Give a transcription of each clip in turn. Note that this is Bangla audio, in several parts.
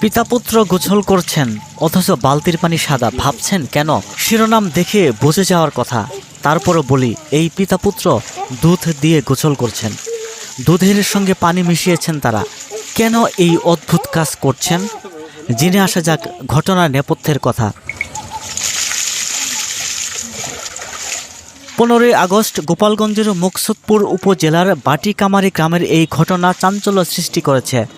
পিতা পুত্র গোছল করছেন, অথচ বালতির পানি সাদা। ভাবছেন কেন? শিরোনাম দেখে বুঝে যাওয়ার কথা। তারপরও বলি, এই পিতা পুত্র দুধ দিয়ে গোছল করছেন। দুধের সঙ্গে পানি মিশিয়েছেন তারা। কেন এই অদ্ভুত কাজ করছেন? জেনে আসা যাক ঘটনার নেপথ্যের কথা। পনেরোই আগস্ট, গোপালগঞ্জের মুকসুদপুর উপজেলার বাটিকামারি গ্রামের এই ঘটনা চাঞ্চল্য সৃষ্টি করেছে।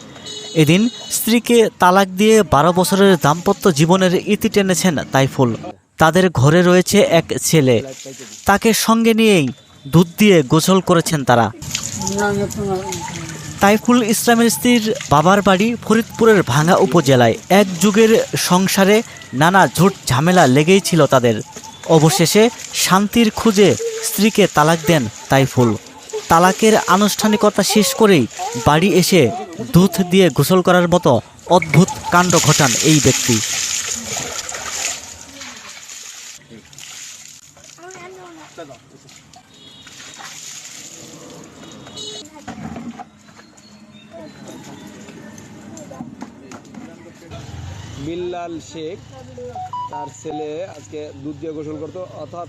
এদিন স্ত্রীকে তালাক দিয়ে বারো বছরের দাম্পত্য জীবনের ইতি টেনেছেন তাইফুল। তাদের ঘরে রয়েছে এক ছেলে। তাকে সঙ্গে নিয়েই দুধ দিয়ে গোসল করেছেন তারা। তাইফুল ইসলামের স্ত্রীর বাবার বাড়ি ফরিদপুরের ভাঙ্গা উপজেলায়। এক যুগের সংসারে নানা ঝুট ঝামেলা লেগেই ছিল তাদের। অবশেষে শান্তির খুঁজে স্ত্রীকে তালাক দেন তাইফুল। তালাকের আনুষ্ঠানিকতা শেষ করেই বাড়ি এসে দুধ দিয়ে গোসল করার মতো অদ্ভুত কাণ্ড ঘটান এই ব্যক্তি। বিল্লাল শেখ, তার ছেলে আজকে দুধ দিয়ে গোসল করতো, অর্থাৎ